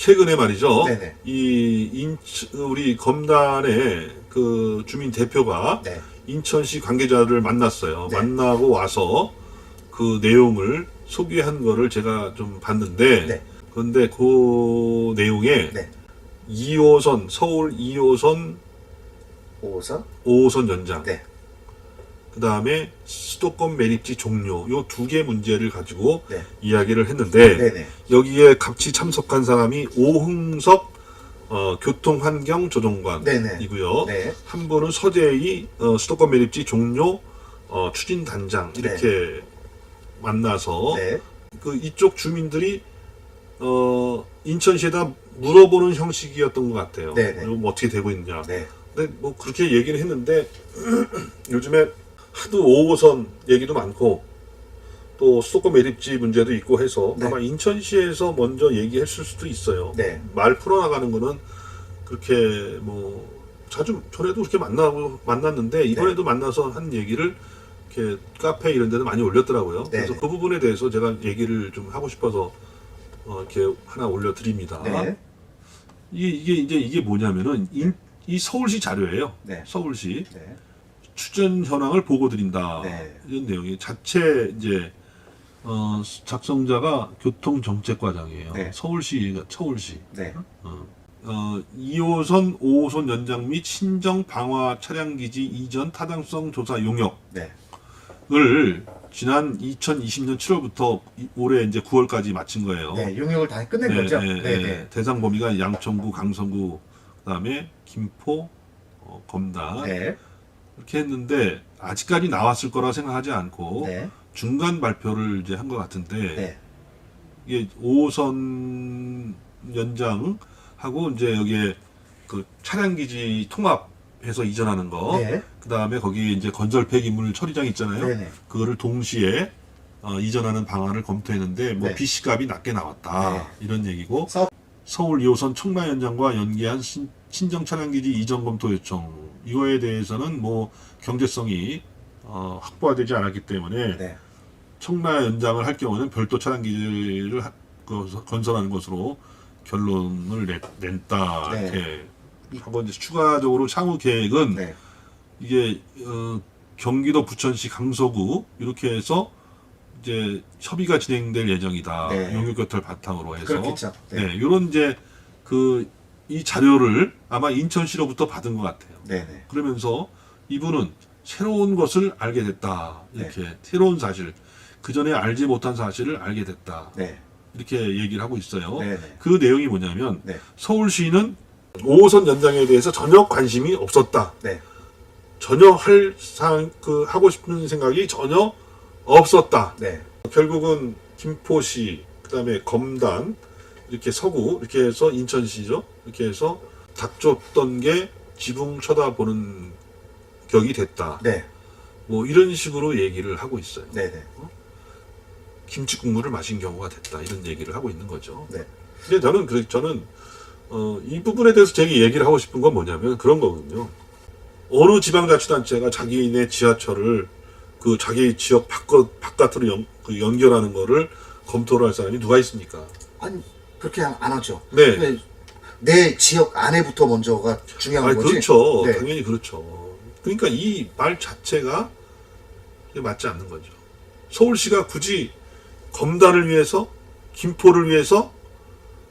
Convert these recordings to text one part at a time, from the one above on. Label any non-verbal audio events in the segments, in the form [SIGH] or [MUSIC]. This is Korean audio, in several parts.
최근에 말이죠. 네네. 이 인천 우리 검단의 그 주민 대표가 네. 인천시 관계자를 만났어요. 네. 만나고 와서 그 내용을 소개한 거를 제가 좀 봤는데 네. 그런데 그 내용에 네. 2호선 서울 2호선 5호선. 5호선 연장 네. 그 다음에 수도권 매립지 종료 요 두 개 문제를 가지고 네. 이야기를 했는데 네네. 여기에 같이 참석한 사람이 오흥석 어, 교통환경조정관이고요. 네. 한 분은 서재희 어, 수도권 매립지 종료 어, 추진 단장 이렇게 만나서 네. 그 이쪽 주민들이 어, 인천시에다 물어보는 형식이었던 것 같아요. 이거 뭐 어떻게 되고 있냐. 네. 근데 뭐 그렇게 얘기를 했는데 [CLEARS THROAT] 요즘에 하도 5호선 얘기도 많고 또 수도권 매립지 문제도 있고 해서 네. 아마 인천시에서 먼저 얘기했을 수도 있어요. 네. 말 풀어나가는 거는 그렇게 뭐 자주 전에도 그렇게 만나고 만났는데 이번에도 만나서 한 얘기를 이렇게 카페 이런 데도 많이 올렸더라고요. 네. 그래서 그 부분에 대해서 제가 얘기를 좀 하고 싶어서 어, 이렇게 하나 올려드립니다. 네. 이게 이게 이제 이게 뭐냐면은 인- 이 서울시 자료예요. 네. 서울시 네. 추전 현황을 보고 드린다. 네. 이런 내용이 자체 이제 어, 작성자가 교통정책과장이에요. 네. 서울시 서울시. 네. 어, 어, 2호선, 5호선 연장 및 신정 방화 차량 기지 이전 타당성 조사 용역을 네. 지난 2020년 7월부터 올해 이제 9월까지 마친 거예요. 네. 용역을 다 끝낸 네, 거죠? 네, 네. 네. 네. 대상 범위가 양천구, 강서구, 그다음에 김포, 어, 검다 네. 이렇게 했는데 아직까지 나왔을 거라 생각하지 않고 네. 중간 발표를 이제 한 것 같은데 네. 이게 5호선 연장하고 이제 여기에 그 차량 기지 통합해서 이전하는 거, 네. 그 다음에 거기 이제 건설 폐기물 처리장 있잖아요. 네. 네. 그거를 동시에 어, 이전하는 방안을 검토했는데 뭐 네. BC 값이 낮게 나왔다 이런 얘기고 서울 2호선 청라 연장과 연계한 신, 정 차량 기지 이전 검토 요청 이거에 대해서는 뭐 경제성이 어, 확보되지 않았기 때문에 네. 청라 연장을 할 경우는 별도 차량 기지를 하- 그- 건설하는 것으로 결론을 냈, 냈다 네. 이렇게 하고 이제 추가적으로 향후 계획은 네. 이게 어, 경기도 부천시 강서구 이렇게 해서 이제 협의가 진행될 예정이다 네. 용역교토를 바탕으로 해서 그렇겠죠. 네, 네. 이런 이제 그 이 자료를 아마 인천시로부터 받은 것 같아요. 네. 네. 그러면서 이분은 새로운 것을 알게 됐다. 이렇게 네. 새로운 사실, 그 전에 알지 못한 사실을 알게 됐다. 네. 이렇게 얘기를 하고 있어요. 네. 네. 그 내용이 뭐냐면 네. 서울시는 5호선 연장에 대해서 전혀 관심이 없었다. 네. 전혀 할 상, 그 하고 싶은 생각이 전혀 없었다. 네. 결국은 김포시, 그다음에 검단, 이렇게 서구, 이렇게 해서 인천시죠. 이렇게 해서 닥쳤던 게 지붕 쳐다보는 격이 됐다. 네. 뭐 이런 식으로 얘기를 하고 있어요. 네. 네. 김치 국물을 마신 경우가 됐다. 이런 얘기를 하고 있는 거죠. 네. 근데 저는 그 저는 어, 이 부분에 대해서 제가 얘기를 하고 싶은 건 뭐냐면 그런 거거든요. 어느 지방자치단체가 자기네 지하철을 그 자기 지역 바깥 바깥으로 연, 그 연결하는 거를 검토를 할 사람이 누가 있습니까? 아니 그렇게 안안 하죠. 네. 네. 내 지역 안에부터 먼저가 중요한 아니, 거지. 그렇죠. 네. 당연히 그렇죠. 그러니까 이 말 자체가 맞지 않는 거죠. 서울시가 굳이 검단을 위해서 김포를 위해서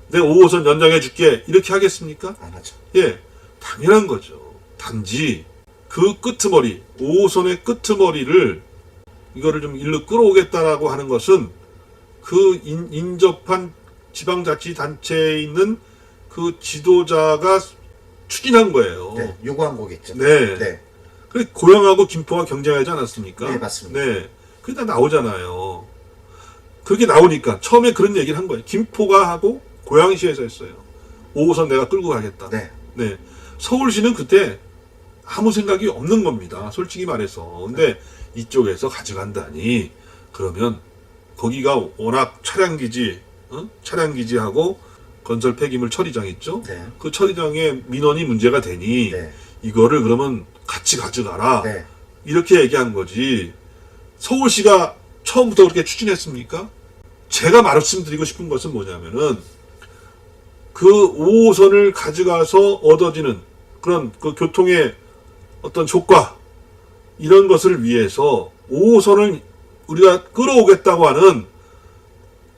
내 5호선 연장해 줄게 이렇게 하겠습니까? 안 하죠. 예, 당연한 거죠. 단지 그 끄트머리, 5호선의 끄트머리를 이거를 좀 일로 끌어오겠다라고 하는 것은 그 인, 인접한 지방자치단체에 있는 그 지도자가 추진한 거예요. 네. 요구한 거겠죠. 네. 네. 그래 고향하고 김포가 경쟁하지 않았습니까? 네, 맞습니다. 네. 그게 다 나오잖아요. 그렇게 나오니까 처음에 그런 얘기를 한 거예요. 김포가 하고 고양시에서 했어요. 5호선 내가 끌고 가겠다. 네. 네. 서울시는 그때 아무 생각이 없는 겁니다. 솔직히 말해서. 근데 이쪽에서 가져간다니 그러면 거기가 워낙 차량기지, 어? 차량기지하고 건설 폐기물 처리장 있죠? 네. 그 처리장에 민원이 문제가 되니 네. 이거를 그러면 같이 가져가라. 네. 이렇게 얘기한 거지. 서울시가 처음부터 그렇게 추진했습니까? 제가 말씀드리고 싶은 것은 뭐냐면은 그 5호선을 가져가서 얻어지는 그런 그 교통의 어떤 효과 이런 것을 위해서 5호선을 우리가 끌어오겠다고 하는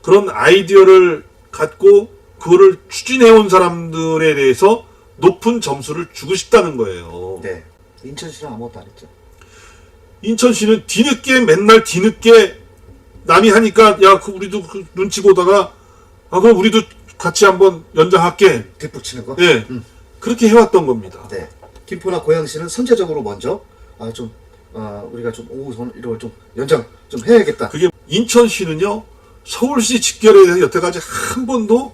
그런 아이디어를 갖고 그거를 추진해온 사람들에 대해서 높은 점수를 주고 싶다는 거예요. 네. 인천시는 아무것도 안 했죠. 인천시는 뒤늦게 맨날 뒤늦게 남이 하니까 야 그 우리도 그 눈치 보다가 아 그럼 우리도 같이 한번 연장할게. 뒷북 치는 거. 예. 그렇게 해왔던 겁니다. 네. 김포나 고양시는 선제적으로 먼저 아 좀 아, 우리가 좀 오후 선 이런 걸좀 연장 좀 해야겠다. 그게 인천시는요 서울시 직결에 대해서 여태까지 한 번도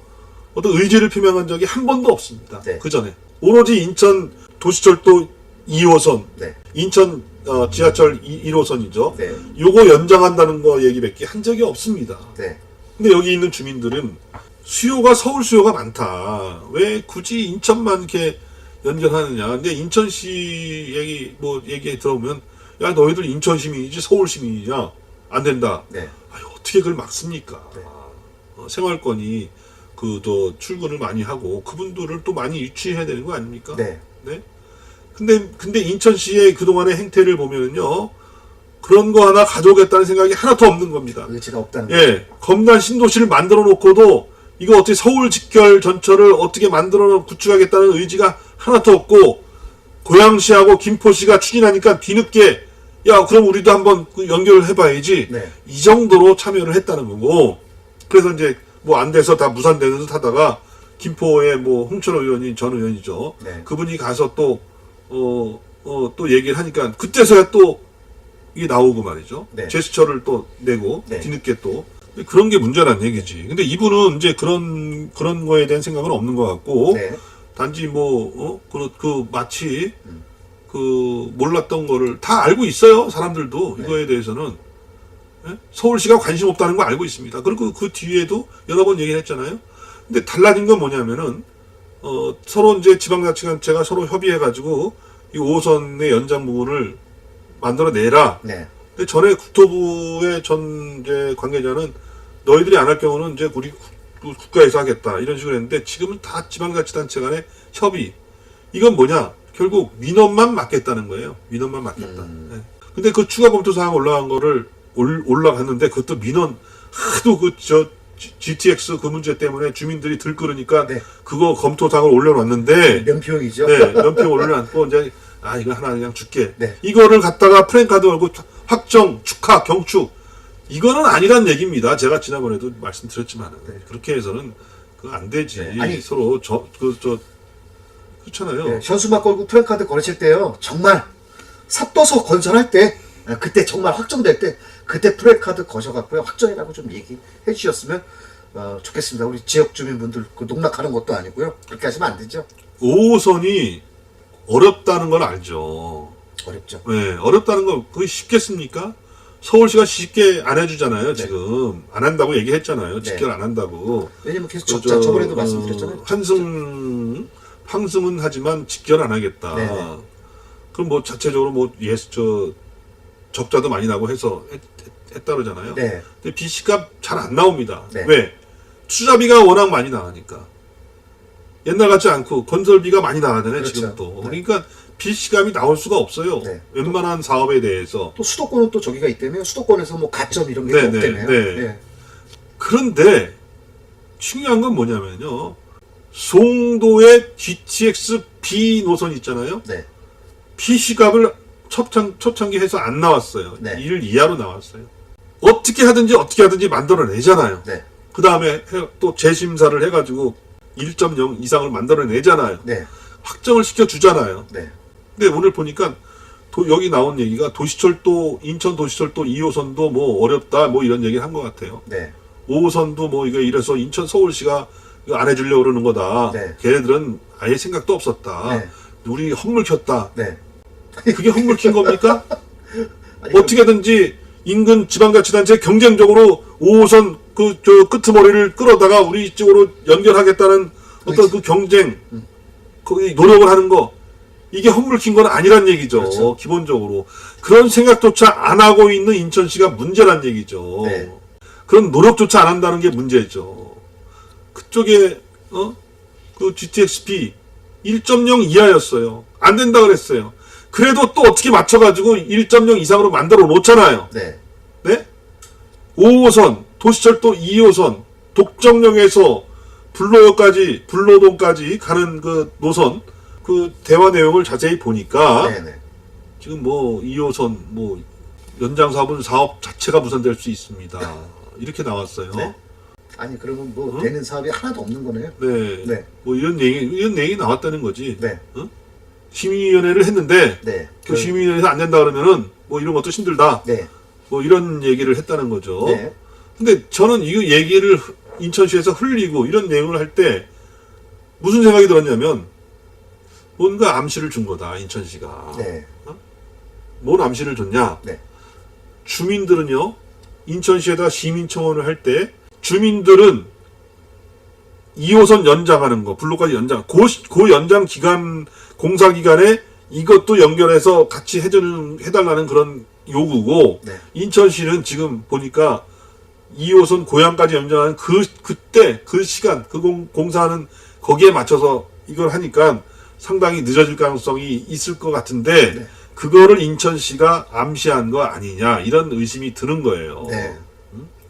어떤 의지를 표명한 적이 한 번도 없습니다. 네. 그 전에 오로지 인천 도시철도 2호선, 네. 인천 어, 지하철 1, 호선이죠 네. 요거 연장한다는 거 얘기밖에 한 적이 없습니다. 네. 근데 여기 있는 주민들은 수요가 서울 수요가 많다. 왜 굳이 인천만 이렇게 연결하느냐. 근데 인천시 얘기 뭐 얘기 들어보면 야 너희들 인천 시민이지 서울 시민이냐 안 된다. 네. 아유, 어떻게 그걸 막습니까? 네. 어, 생활권이 그 또 출근을 많이 하고 그분들을 또 많이 유치해야 되는 거 아닙니까? 네. 네. 근데 근데 인천시의 그동안의 행태를 보면은요 그런 거 하나 가져오겠다는 생각이 하나도 없는 겁니다. 의지가 없다는 거. 예, 검단 신도시를 만들어 놓고도 이거 어떻게 서울 직결 전철을 어떻게 만들어 구축하겠다는 의지가 하나도 없고 고양시하고 김포시가 추진하니까 뒤늦게 야 그럼 우리도 한번 그 연결을 해봐야지 네. 이 정도로 참여를 했다는 거고 그래서 이제 뭐 안 돼서 다 무산되는 듯 하다가 김포의 뭐 홍철 의원이 전 의원이죠 네. 그분이 가서 또 어, 어, 또 얘기를 하니까 그때서야 또 이게 나오고 말이죠. 네. 제스처를 또 내고 네. 뒤늦게 또 그런 게 문제란 얘기지. 근데 이분은 이제 그런 그런 거에 대한 생각은 없는 것 같고 네. 단지 뭐 어? 그, 그 마치 그 몰랐던 거를 다 알고 있어요. 사람들도 네. 이거에 대해서는 예? 서울시가 관심 없다는 거 알고 있습니다. 그리고 그 뒤에도 여러 번 얘기를 했잖아요. 근데 달라진 건 뭐냐면은 어, 서로 이제 지방자치단체가 서로 협의해가지고 이 5호선의 연장 부분을 만들어내라. 네. 근데 전에 국토부의 전 이제 관계자는 너희들이 안 할 경우는 이제 우리 국- 국가에서 하겠다 이런 식으로 했는데 지금은 다 지방자치단체 간의 협의. 이건 뭐냐? 결국 민원만 맡겠다는 거예요. 민원만 맡겠다. 음. 예. 근데 그 추가 검토 사항 올라간 거를 올, 올라갔는데 그것도 민원 하도 그 저 GTX 그 문제 때문에 주민들이 들끓으니까 네. 그거 검토 사항을 올려놨는데 명표용이죠. 네, 연평 올려놨고 이제 아 이거 하나 그냥 줄게. 네. 이거를 갖다가 프랭카드 걸고 확정, 축하, 경축 이거는 아니란 얘기입니다. 제가 지난번에도 말씀드렸지만 은 그렇게 해서는 그안 되지. 네, 아니- 서로 저 그 저 그렇잖아요. 네, 현수막 걸고 프랭카드 걸으실 때요. 정말 삿도서 건설할 때 아, 그때 정말 확정될 때 그때 프랭카드 거셔갖고요. 확정이라고 좀 얘기해 주셨으면 어, 좋겠습니다. 우리 지역 주민분들 그 농락하는 것도 아니고요. 그렇게 하시면 안 되죠. 5호선이 어렵다는 걸 알죠. 어렵죠. 네, 어렵다는 거 그게 쉽겠습니까? 서울시가 쉽게 안 해주잖아요. 지금 안 한다고 얘기했잖아요. 직결 안 한다고. 왜냐면 계속 그 적자 저, 저번에도 어, 말씀드렸잖아요. 환승 황승은 하지만 직결 안 하겠다. 네네. 그럼 뭐 자체적으로 뭐 예스 저 적자도 많이 나고 해서 했, 했, 다 그러잖아요. 네. 근데 BC값 잘 안 나옵니다. 네. 왜? 투자비가 워낙 많이 나가니까. 옛날 같지 않고 건설비가 많이 나가잖아요. 그렇죠. 지금 또. 네. 그러니까 BC값이 나올 수가 없어요. 네. 웬만한 사업에 대해서. 또 수도권은 또 저기가 있다며 수도권에서 뭐 가점 이런 게 네, 또 네, 없다며요. 네. 네. 그런데 중요한 건 뭐냐면요. 송도의 GTX B 노선 있잖아요. 네. PC값을 초창, 초창기 해서 안 나왔어요. 네. 1 이하로 나왔어요. 어떻게 하든지 어떻게 하든지 만들어내잖아요. 네. 그 다음에 또 재심사를 해가지고 1.0 이상을 만들어내잖아요. 네. 확정을 시켜주잖아요. 네. 근데 오늘 보니까 도- 여기 나온 얘기가 도시철도, 인천 도시철도 2호선도 뭐 어렵다 뭐 이런 얘기를 한 것 같아요. 네. 5호선도 뭐 이거 이래서 인천 서울시가 이거 안 해주려고 그러는 거다. 네. 걔네들은 아예 생각도 없었다. 네. 우리 헛물 켰다. 네. 그게 헛물 킨 겁니까? 아니, 어떻게든지 인근 지방자치단체 경쟁적으로 5호선 그 저 끄트머리를 끌어다가 우리 쪽으로 연결하겠다는 어떤 그 경쟁, 그 노력을 하는 거 이게 헛물 킨 건 아니란 얘기죠. 그렇죠. 기본적으로 그런 생각조차 안 하고 있는 인천시가 문제란 얘기죠. 네. 그런 노력조차 안 한다는 게 문제죠. 그쪽에 어그 GTX-P 1.0 이하였어요. 안 된다 그랬어요. 그래도 또 어떻게 맞춰가지고 1.0 이상으로 만들어 놓잖아요. 네. 네? 5호선, 도시철도 2호선, 독정역에서 불로역까지, 불로동까지 가는 그 노선, 그 대화 내용을 자세히 보니까, 네, 네. 지금 뭐 2호선, 뭐, 연장 사업은 사업 자체가 무산될 수 있습니다. 이렇게 나왔어요. 네. 아니 그러면 뭐 어? 되는 사업이 하나도 없는 거네요. 네. 네. 뭐 이런 얘기, 이런 얘기 나왔다는 거지. 네. 심의위원회를 했는데, 네. 그 심의위원회에서 안 된다 그러면은, 뭐 이런 것도 힘들다. 네. 뭐 이런 얘기를 했다는 거죠. 네. 근데 저는 이 얘기를 인천시에서 흘리고 이런 내용을 할 때 무슨 생각이 들었냐면 뭔가 암시를 준 거다 인천시가. 네. 뭔 암시를 줬냐? 네. 주민들은요 인천시에다 시민청원을 할 때 주민들은 2호선 연장하는 거 블록까지 연장 고, 시- 고 연장 기간 공사 기간에 이것도 연결해서 같이 해주는 해달라는 그런 요구고 네. 인천시는 지금 보니까 2호선 고향까지 연장하는 그 그때 그 시간 그 공, 공사하는 거기에 맞춰서 이걸 하니까 상당히 늦어질 가능성이 있을 것 같은데 네. 그거를 인천시가 암시한 거 아니냐 이런 의심이 드는 거예요. 네.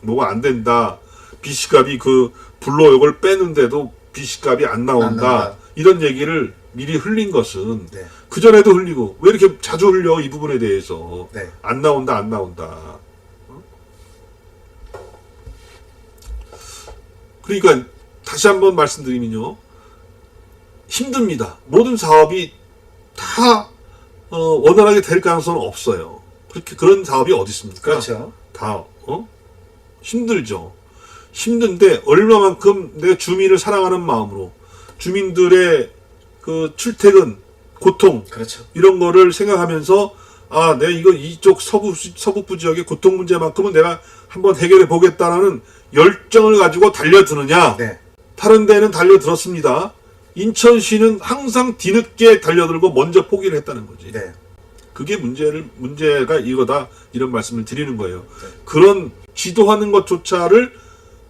뭐가 안 된다. 비시값이 그 불로역을 빼는데도 비시값이 안 나온다. 안 나온다. 이런 얘기를 미리 흘린 것은 네. 그 전에도 흘리고 왜 이렇게 자주 흘려 이 부분에 대해서 네. 안 나온다 안 나온다. 어? 그러니까 다시 한번 말씀드리면요 힘듭니다. 모든 사업이 다 어, 원활하게 될 가능성은 없어요. 그렇게 그런 사업이 어디 있습니까? 그렇죠. 다 어? 힘들죠. 힘든데 얼마만큼 내 주민을 사랑하는 마음으로 주민들의 그 출퇴근 고통 그렇죠. 이런 거를 생각하면서 아, 내 이거 이쪽 서부 서북부 지역의 고통 문제만큼은 내가 한번 해결해 보겠다라는 열정을 가지고 달려드느냐? 네. 다른 데는 달려들었습니다. 인천시는 항상 뒤늦게 달려들고 먼저 포기를 했다는 거지. 네. 그게 문제를 문제가 이거다 이런 말씀을 드리는 거예요. 그런 지도하는 것조차를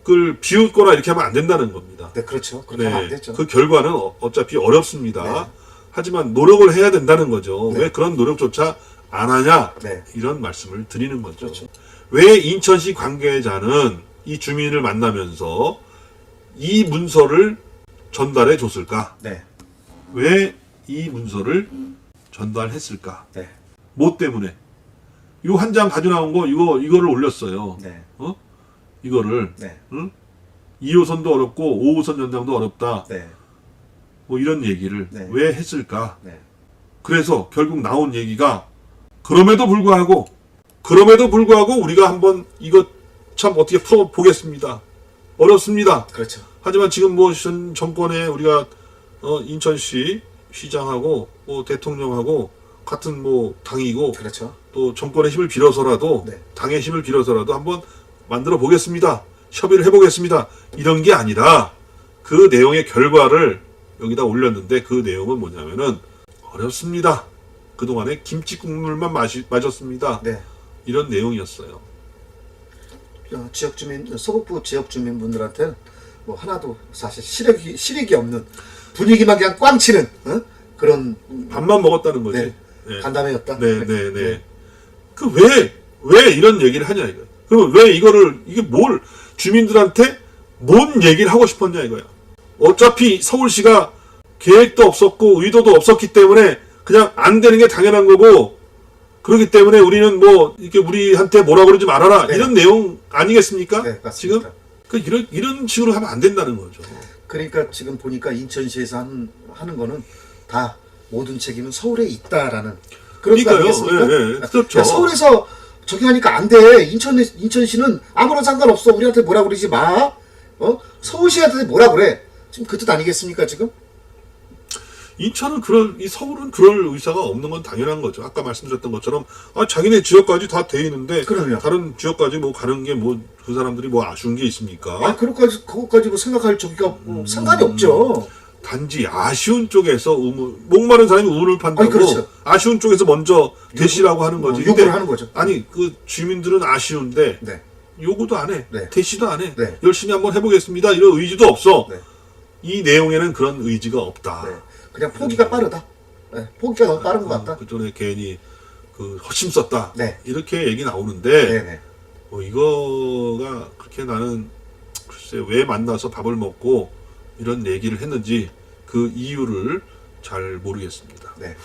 그걸 비웃거나 이렇게 하면 안 된다는 겁니다. 네, 그렇죠. 그렇게 하면 안 되죠. 그 결과는 어- 어차피 어렵습니다. 네. 하지만 노력을 해야 된다는 거죠. 네. 왜 그런 노력조차 안 하냐? 네. 이런 말씀을 드리는 거죠. 그렇죠. 왜 인천시 관계자는 이 주민을 만나면서 이 문서를 전달해 줬을까? 네. 왜 이 문서를 전달했을까? 네. 뭐 때문에? 이 한 장 가져 나온 거 이거 이거를 올렸어요. 네. 어? 이거를 네. 응? 2호선도 어렵고 5호선 연장도 어렵다. 네. 뭐 이런 얘기를 네. 왜 했을까? 네. 그래서 결국 나온 얘기가 그럼에도 불구하고 그럼에도 불구하고 우리가 한번 이거 참 어떻게 풀어 보겠습니다. 어렵습니다. 그렇죠. 하지만 지금 뭐 전 정권에 우리가 어, 인천시 시장하고 뭐 대통령하고 같은 뭐 당이고 그렇죠. 또 정권의 힘을 빌어서라도 네. 당의 힘을 빌어서라도 한번 만들어 보겠습니다. 협의를 해보겠습니다. 이런 게 아니라 그 내용의 결과를 여기다 올렸는데 그 내용은 뭐냐면은 어렵습니다. 그동안에 김치 국물만 마시, 마셨습니다. 네. 이런 내용이었어요. 어, 지역 주민 서북부 지역 주민분들한테는 뭐 하나도 사실 실력이 실익이 없는 분위기만 그냥 꽝 치는 어? 그런 음, 밥만 먹었다는 거지. 네. 네. 간담회였다. 네, 네, 네. 그 왜, 왜 이런 얘기를 하냐 이거야. 그럼 왜 이거를, 이게 뭘, 주민들한테 뭔 얘기를 하고 싶었냐 이거야. 어차피 서울시가 계획도 없었고 의도도 없었기 때문에 그냥 안 되는 게 당연한 거고 그렇기 때문에 우리는 뭐 이렇게 우리한테 뭐라 그러지 말아라 네. 이런 내용 아니겠습니까? 네. 지금 그 이런 이런 식으로 하면 안 된다는 거죠. 그러니까 지금 보니까 인천시에서 하는, 하는 거는 다 모든 책임은 서울에 있다라는 그런 거 그러니까요. 아니겠습니까? 예, 예. 그렇죠. 야, 서울에서 저기 하니까 안 돼. 인천 인천시는 아무런 상관없어. 우리한테 뭐라 그러지 마. 어? 서울시한테 뭐라 그래. 지금 그 뜻 아니겠습니까 지금? 인천은 그럴 이 서울은 그럴 의사가 없는 건 당연한 거죠. 아까 말씀드렸던 것처럼 아 자기네 지역까지 다 돼 있는데 그럼요. 다른 지역까지 뭐 가는 게 뭐 그 사람들이 뭐 아쉬운 게 있습니까? 아, 그것까지 그것까지 뭐 생각할 저기가 뭐 상관이 없죠. 단지 아쉬운 쪽에서 우물, 목마른 사람이 우물을 판다고 아니, 그렇죠. 아쉬운 쪽에서 먼저 대시라고 하는 거지. 어, 요구를 하는 거죠. 아니 그 주민들은 아쉬운데 네. 요구도 안 해. 네. 대시도 안 해. 네. 열심히 한번 해보겠습니다. 이런 의지도 없어. 네. 이 내용에는 그런 의지가 없다. 네. 그냥 포기가 음. 빠르다. 네. 포기가 너무 빠른 것 아, 같다. 그전에 괜히 그 허심 썼다. 네. 이렇게 얘기 나오는데 네, 네. 어, 이거가 그렇게 나는 글쎄 왜 만나서 밥을 먹고 이런 얘기를 했는지 그 이유를 잘 모르겠습니다. 네.